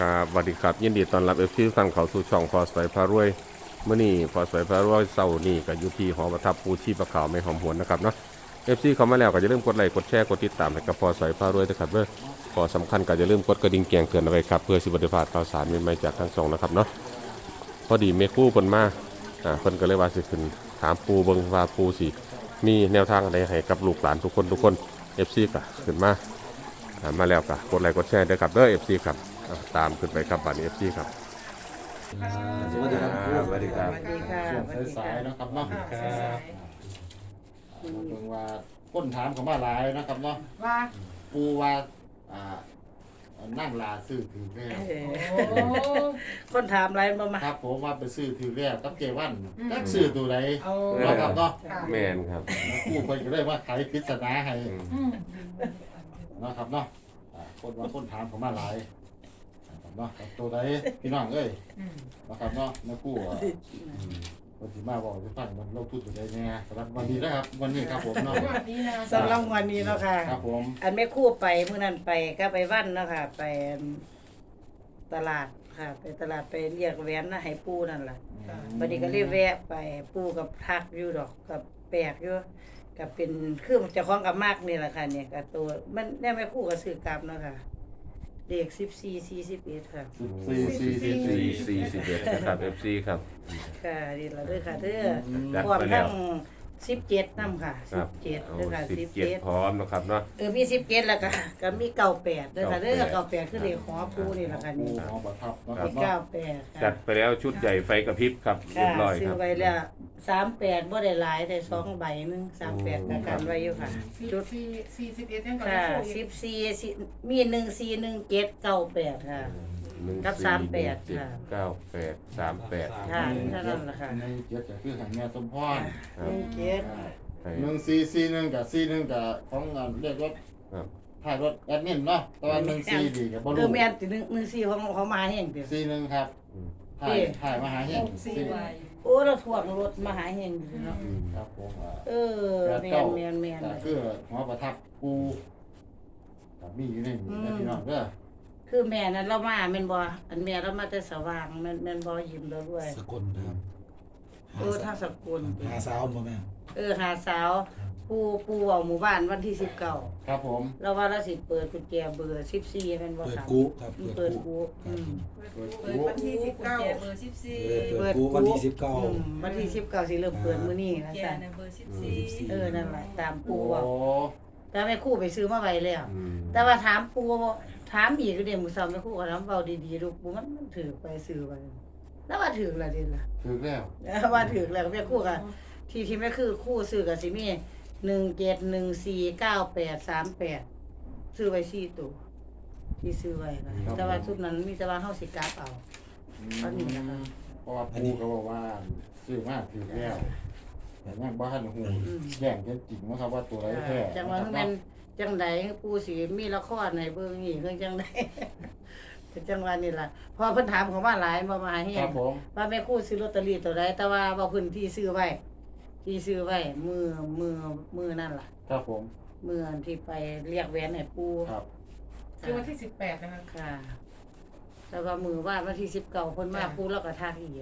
ครับสวัสดีครับ ยินดีต้อนรับเอฟซีท่านเข้าสู่ช่องพอสวยพารวยเมื่อนี้พอสวยพารวยเศร้านี่ก็อยู่ที่หอประทับปูชีประขาวไม่หอมหวนนะครับเนาะเอฟซีเข้ามาแล้วก็อย่าลืมกดไลค์กดแชร์กดติดตามให้กับพอสวยพารวยนะครับเด้อขอสำคัญก็อย่าลืมกดกระดิ่งแจ้งเตือนเอาไว้ครับเพื่อสิบริพลาดข่าวสารใหม่ๆจากทั้งสองนะครับเนาะพอดีเมคู่เพิ่นมาอ่าเพิ่นก็เลยว่าสิขึ้นถามปูเบิ่งว่าปูสิมีแนวทางอะไรให้กับลูกหลานทุกคนทุกคนเอฟซีก็ขึ้นมาอ่ามาแล้วก็กดไลค์กดแชร์ด้วยครับเด้อ FC ครับ ตามขึ้นไปครับบัตร FC ครับสวัสดีครับสวัสดีครับสวัสดีค่ะช่วงสายๆนะครับเนาะค่ะสายเพิ่งว่าก้นถามเขามาหลายนะครับเนาะๆว่าปูว่าอ่านั่งลาซื้อถือแล้เอวอคนถามอะไรมามาครับผมว่าไปซื้อถือแล้วกับเจวันจักซื้อตัวไหนเอาเนาะครับเนาะค่ะแมนครับปูเพิ่นก็เลยว่าไขปริศนาให้อืมอืมเนาะครับเนาะอ่าคนว่าคนถามเขามาหลายนะครับ เนาะตัวไหนพี่น้องเอ้ยอืมนะครับเนาะแม่กู้อะวันที่มาบอกจะฟังมันเราพูดตัวใดแน่สำหรับวันนี้นะครับวันนี้ครับผมเนาะสวัสดีนะสำหรับวันนี้เนาะค่ะ ครับผมอันแม่คู่ไปเมื่อนั้นไปก็ไปวันเนาะค่ะ ไปตลาดค่ะ ไปตลาดไปเรียกแหวนนะให้ปูนั่นแหละวันนี้ก็เรียกแวะไปปูกับทักอยู่ดอกกับแปลกอยู่กับเป็นคือเจะคล้าของกับมากนี่แหละค่ะเนี่ยกับตัวมันแน่แม่คู่กับซื้อกลับเนาะค่ะ เด็กสิบสี่สี่สิบเอ็ดค่ะสี่สี่สี่สี่สี่สี่สิบเอ็ดนะครับ FC ครับ ค่ะดีละเด้อค่ะเด้อจัดพร้อมไปแล้ทั้วงสิบเจ็ดนำค่ะคสิรับบเจ็ดเอาเด้อค่ะสิสิบบเจ็ดเจ็ดพร้อมนะครับเนาะ เออมีสิบเจ็ดแล้วก็ก็มีเก้าแปดเด้อค่ะเด้อเก้าเก้าแปแปดดคือเด็กหอปูนี่แหละค่ะปูนี่ของประทับนะคครัรับบมีเก้าเนาะแปดจัค่ะดไปแล้วชุดใหญ่ไฟกระพริบครับเรียค่ะบร้อยซื้คอรับ ไว้แล้ว สามแปดบ่ได้หลายแต่สองใบหนึงสามแปดกับกันไว้อยู่ค่ะ จุดสี่สี่สิบเอ็ดยังก่อนค่ะจะสิบสี่สิมีหนึ่งสี่หนึ่งเจ็ดเก้าแปดค่ะ หนึ่งกับสี่สามแปดหนึ่งเจ็ค่ะ เก้าแปดสามแปดค่ะเท่านั้นแหละค่ะในเจ็ดก็คือหางแม่สมพรครัหบนึ่งเจ็ดให้หนึ่งสี่สี่หนึ่งกับสี่หนึ่งกับของงานเรียกรถครับถ่ายรถแอดมินเนาะแตอนหนึ่งสี่ดีกับบอลเอลูอแม่นติหนึ่งหนึ่งสี่ของเขามาแห้งเดียวสี่หนึ่งครับ อืม ถ่ายถ่ายมาหาเฮงสี่สี่ใบโอ้เราถ่วงรถมาหาแห้งอยู่เนาะอืมครับผมอ่าเออแม่นแม่นแม่นก็คือหัวประทับปูกับมีอยู่ในนี้นะพี่น้องเด้อคือแม่นั้นเรามาแม่นบ่อันแม่เรามาแต่สว่างแม่นแม่นบ่ยิ้มเราด้วยสกลนะครับเออทางสกุลหาสาวบ่แม่เออหาสาว ปูปูเว้าหมู่บ้านวันที่19ครับผมแล้วว่าเราสิเปิดกุญแจเบอร์14แม่นบ่เปิดครับกูครับอืมเปิเปิดดกูกูอืม เปิดวันที่สิบเก้าเบอร์สิบสี่เออเปิดกูวันที่สิบเก้า อืมวันที่19สิเริ่มเปิดมื้อนี้นะแกจ๊ะในเบอร์สิบสี่ เออนั่นแหละตามโอ้ปูเว้าแต่แม่ครูไปซื้อมาไว้แล้วอืมแต่ว่าถามปูถามอีกเดี๋ยวมื้อเช้าแม่ครูก็ถามเว้าดีๆลูกปูมันมันถือไปซื้อไว้แล้วว่าถือละเด่นล่ะ ถึงแล้วแล้วว่าถือแล้วแม่ครูก็ที่ที่แม่คือครู่ซื้อก็สิมี 17149838ซื้อไว้4ตัวที่ซื้อไว้ค่ะแต่ว่าชุดนั้นมีแต่ว่าเฮาสิกลับเอา อันนี้นะครับเพราะว่าปูก็บอกว่าซื้อมาถึงแล้วแต่ยังบ้านหูอืมแย่งกันจริงนะครับว่าตัวไรแท้จังว่าคือแม่นจังใดปูสิมีละครในเบิ่งนี่คือจังใดเป็นจังหวะนี่ล่ะพอเพิ่นถามเขาว่าหลายบ่มาให้ครับผมว่าแม่ครูซื้อลอตเตอรี่ตัวใดแต่ว่าว่าเพิ่นที่ซื้อไว้ ที่ซื้อไว้มือมือมือนั่นล่ะครับผม มืออันที่ไปเรียกแหวนให้ปูครับ คือวันที่สิบแปดนะคะ ค่ะแต่ว่ามือว่าวันที่19เพิ่นมาปูแล้วก็ทักอีก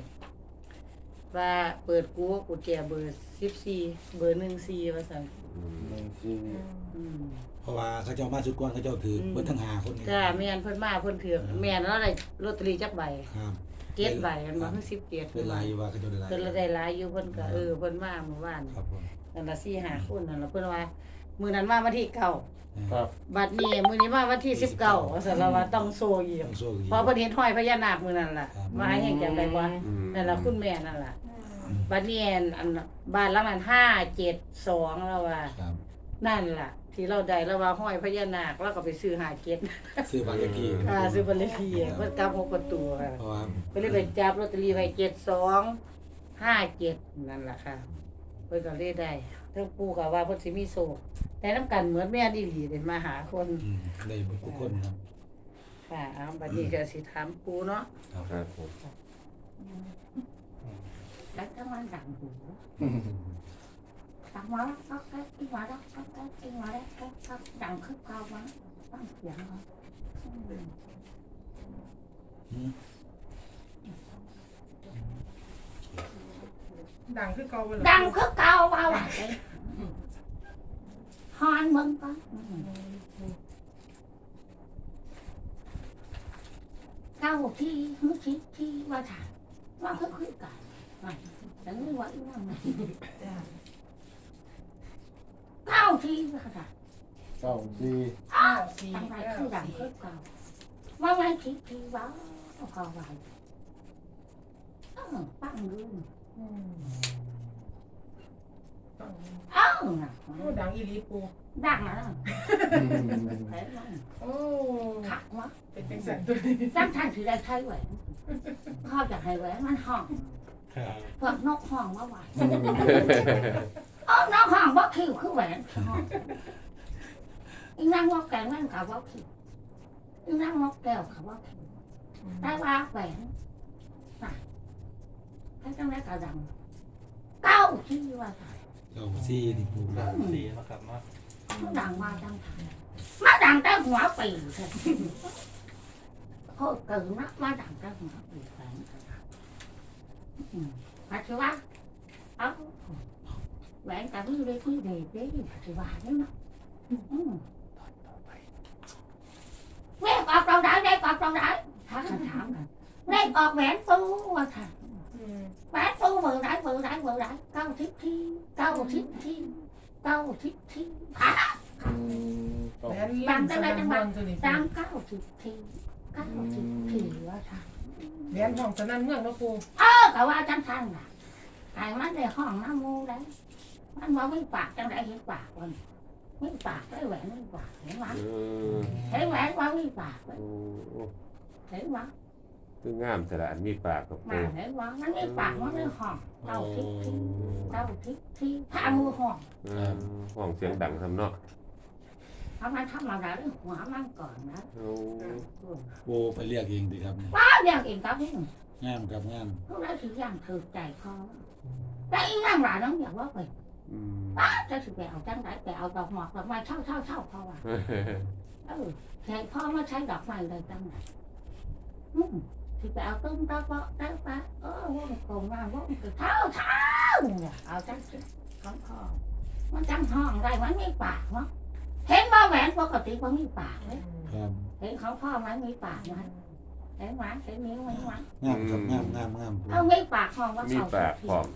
ว่าเปิดกูกุญแจเบอร์14เบอร์14ว่าซั่นอืมหนึ่งสี่ อืม เพราะว่าเขาเจ้ามาสุดกวนเขาเจ้าถือเบิดทั้งหาคนนี่จ้าแม่นเพิ่นมาเพิ่นถือกแม่นแล้วได้ลอตเตอรี่จักใบ ครับ เจ็ดใบมันบ่คือสิบเจ็ดเป็นลายอยู่ว่าเขาเจ้าได้ลายเพิ่นละได้หลายอยู่เพิ่นก็เออเพิ่นมาเมื่อวานครับผมนั่นละ4 5คนนั่นล่ะเพิ่นว่ามื้อนั้นมาวันที่เก้าครับบัดนี้มื้อนี้มาวันที่19ว่าซั่นแล้วว่าต้องโซอีกต้องโซ่อีกเพราะเพิ่นเห็นห้อยพญานาคมื้อนั้นล่ะครับมาให้แห่งจำได้บ่อืมนั่นล่ะคุณแม่นั่นล่ะบัดนี้อันบ้านหลังนั้น572แล้วว่าครับ นั่นล่ะ ที่เราได้แล้วว่าห้อยพญานาคแล้วก็ไปซื้อ57ซื้อบัตรเลขที่ค่ะซื้อบัตรเลขที่เพิ่นกลับหกประตูค่ะเพราะว่าก็เลยไปจับลอตเตอรี่ไว้เจ็ดสองห้าเจ็ดนั่นแหละค่ะเพิ่นก็เลยได้เทั้งปู่กับว่าเพิ่นสิมีโศกแต่น้ำกันเหมือนแม่ดีหลีเดินมาหาคนอืมได้เบิดทุกคนครับ ค่ะเอาบัดนี้ก็สิถามปู่เนาะครับครับผมแล้วถ้ามันดังหูดังมาแล้วก็ก็อีมาแล้วก็ก็อีมาแล้วก็ก็ดังขึ้ นเก่ามาตั้งเสียงเนาะอืมอืมดังขึ้นเก่าไปเลยดังคือเก่าว่าว่าเลยฮอนมึงก็ เก้าที่ฮึชิที่ว่าถ่ายว่าคือคือกันว่าแต่ไม่ว่าอีว่าไงเก้าที่ว่าถ่ายเก้าสี่อ้าวสี่ตั้งแต่เก้าคือดังสี่คือเก่าว่าไงที่ที่ว่าเขาว่าเออปั้งดูอืมเอ้าน่ะโอ้ดังอีหลีปูดังนะเห็นไหมโอ้ขักวะเป็นเป็นสันตัวนี้ตั้งท่านถือได้ใช้แหวนข้าจะให้แหวนมันห้องครับพวกนกห้องว่าไหว เออนกห้องว่าคิวคือแหวนห้องอีนั่งว่าแกงนั่นกับว่าคิวอีนั่งนกแก้วกับว่าคิวได้ว่าแหวนน่ะให้จังได้กระดังเก้าที่ว่าถ่ายเก้าซี่นี่ปูดีนะครับเนาะมันดังมาจังถ่ายมาดังแต่หัวปีเลยโคตรเกินนะมาดังแต่หัวปีแหวนอืมมาชิวะเอา แหวนกับพี่เลยพี่เด็กเด็กมาชิวะนี่เนาะอืมเลขออกเราได้เลขออกเราได้ถ้าคำถามกันเลขออกแหวนปูว่าค่ะอืมแหวนปูมือได้มือได้มือได้เก้าทิศที่เก้าทิศที่เก้าทิศที่ผ่าอืมเก้าแม่นลั่นสนั่นเมืองตัวนี้ตามเก้าทิศที่เก้าทิศที่ว่าค่ะแม่นห้องสนั่นเมืองเนาะปูเออก็ว่าจังทันน่ะไอ้มันได้ห้องน้ำมูได้ มันว่าไม่ปากจังได้เห็นปากมันไม่ปากได้แหวนไม่ปากเห็นไหมเออเห็นแหวนว่าไม่ปากเลยโอ้โอ้เห็นไหมคืองามแต่ละอันมีปากกับมาปูเห็นว่ามันไม่ปากมันไม่ห้องเก้าทิศที่เก้าทิศที่พามือห้องเออห้องเสียงดังทำเนาะทำไมทำมาได้หัวมันก่อนนะโอ้ปูไปเรียกเองดีครับเนี่ยว้าเรียกเองครับพี่งามครับงามพวกเราถืออย่างถือใจคอแต่อีนั่งหลานน้องอยากว่าไป อืมป้าจะถือไปเอาจังไรไปเอาดอกหมอกดอกไม้เช่าเช่าเช่าเพราะว่าเออแขกพ่อมาใช้ดอกไม้เลยจังไรอืมถือไปเอาตุ้มตาเปาะได้ปะเออว่องโกงมาว่องคือเท้าเท้าเนี่ยเอาจังสิของพ่อมันจังห้องไรมันมีปากเนาะเห็นว่าแหวนปกติมันมีปากเลยครับเห็นของพ่อมันมีปากไหมเห็นไหมเห็นนิ้วไหมวะงามครับงามงามงามปูเอาไม่ปากห้องว่ามีเขาปากพร้อม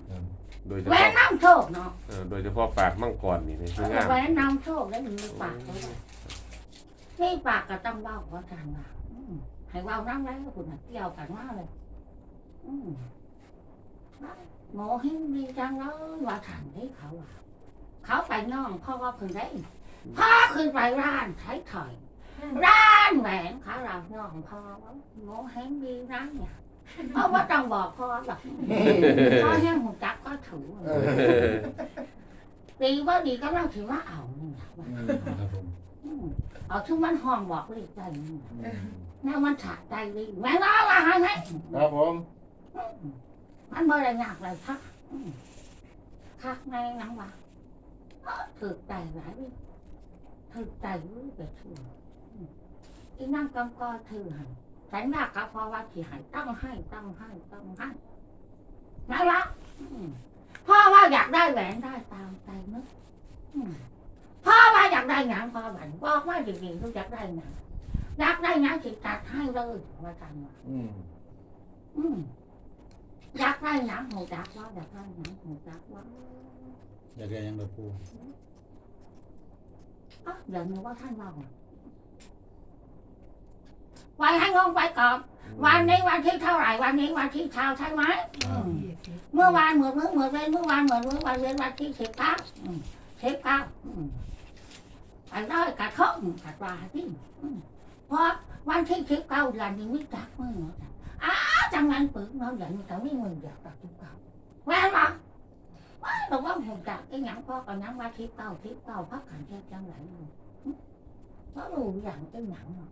โดยเฉแหวพาะนน้ำโชคเนาะเออโดยเฉพาะปากมังกรนี่นี่คืองามแหวนน้ำโชคแล้วมีปากเลยนี่ปากก็ต้องเว้าว่าทางว่าอืมให้เว้าน้ำไรก็คุณเกี่ยวกันมากเลยอืมโง่เฮงดีจังเลยว่าทางนี้เขาว่าเขาไปน้องพ่อว่าคืนได้พ่อคืนไปร้านใช้ถอยร้านแหวนเขาเราน้องพ่อว่าโง่เฮงดีนะเนี่ย เพราะว่าต้องบอกพ่อหรอกพ่อแห้งหูจักก็ถือเออดีว่าดีก็เราถือว่าเอานี่นะว่าอืมครับผมอืมเอาที่มันห้องบอกเลยใจนี่นะอืมนี่มันฉาดใจดีแม่ว่าว่าให้ไหมครับผมอืมมันบ่ได้ยากเลยพักอืมคักในนังว่าเอ้อถือใจหลายดิถือใจรู้ไปทั่วอืมอีนั่งกำกอถือให้แต่หน้าก็เพราะว่าที่ให้ต้องให้ต้องให้ต้องให้นั่นละอืมพ่อว่าอยากได้แหวนได้ตามใจนึกอืมพ่อว่าอยากได้หยังพ่อหวันบอกว่าจริงๆลูกอยากได้หยังอยากได้หยังสิจัดให้เลยว่าจังว่าอืมอืมอยากได้หนังหูจักว่าอยากได้หนังหูจักว่าอยากได้หยังดอกปูอ๋อเดี๋ยวนึกว่าท่านว่า วันให้งลงไปก่อนวันนี้วันที่เท่าไหร่วันนี้วันที่เช้าใช่ไหมเมื่อวานเหมือนเมื่อเหมือนเว้นเมื่อวานเหมือนเมื่อวันเว้นวันที่สิบเก้าสิบเก้าอันนั้นกัดข้องกัดปลาที่เพราะวันที่สิบเก้าหลันยังไม่จักมืออ้าจังนั้นปึกน้องหลัานี้แต่ไม่มึนอยากตัดทุกเก่าแม่หรอว่าเราว่าหงจากไอ้หนังพ่อกับนัำว่าทิพเก้าทิพเก้าพักขันเทียบจังไหลเพราะรู้อย่างไอ้หนังหรอ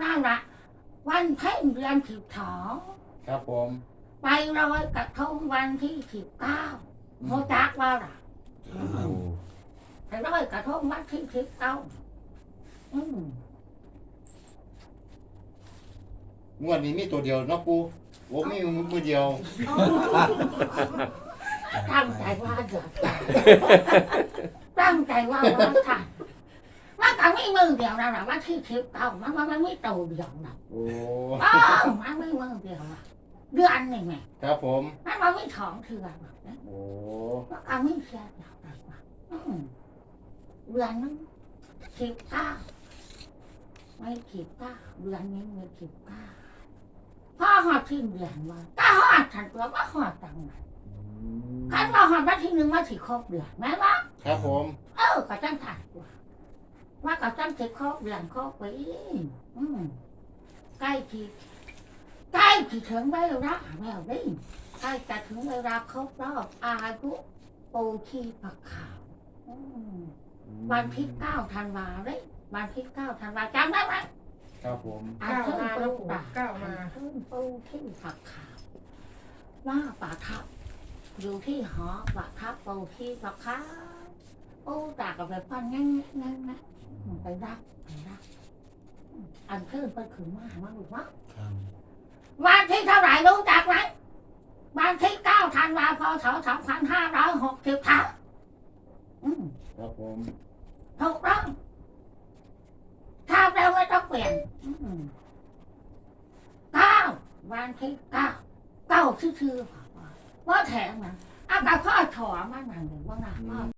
นั่นละวันเพ็ญเดือนสิบสองครับผมไปลอยกระทงวันที่สิบเก้าโมจักว่าล่ะครับไปลอยกระทงวันที่สิบเก้าอืมงวดนี้มีตัวเดียวเนาะปูโอ้มีมือเดียวตั้งใจว่าเดือดตั้งใจว่าว่าค่ะ มันก็ไม่มือเดียวนะนะว่าที่ทิพย์เอามันมันไม่โตเดียวนะโอ้อ๋อมันไม่มือเดียวนะเดือนนี่ไงครับผม มันมันไม่ท้องเถื่อนหรอกนะโอ้ มันก็ไม่เสียเดียวนะอืมเดือนนึงสิบเก้าไม่สิบเก้าเดือนนี้ไม่สิบเก้าพ่อหอดทิ้งเดือนว่าก็หอดฉันตัวว่าหอดตังไหนขันมาหอดวันที่หนึ่งมาสิครบเดือนแม่ว่าครับผม เออก็จังถ่ายว่า ว่าก็จังสิครบเดือนครบปีอืมใกล้ทีใกล้ทีถึงเวลาแล้วนี่ใกล้จะถึงเวลาครบรอบอายุปูชีปะขาวอืมวันที่เก้าธันวาเลยวันที่เก้าธันวาจำได้ไหมครับผมอันก้าวขึ้นมาปูแล้วปู่ปากก้าวมาขึ้นปูที่ผักขาวว่าป่าทับอยู่ที่หอปักทับปูที่ปักค้าปูตากกับไปปั้นงั้นงั้นนะ ไปรักไปรักอันเพิ่มไปขึ้นมาว่าลูกว่าครับวันที่เท่าไหร่รู้จักไหมวันที่เก้าธันวาคมสองพันห้าร้อยหกสิบสามอืมครับผมถูกต้องถ้าเราไม่ต้องเปลี่ยนอืมเก้าวันที่เก้าเก้าชื่อๆว่าแถมนะอ้าวแต่พ่อถอมันหนังหรือว่าหนังพ่อ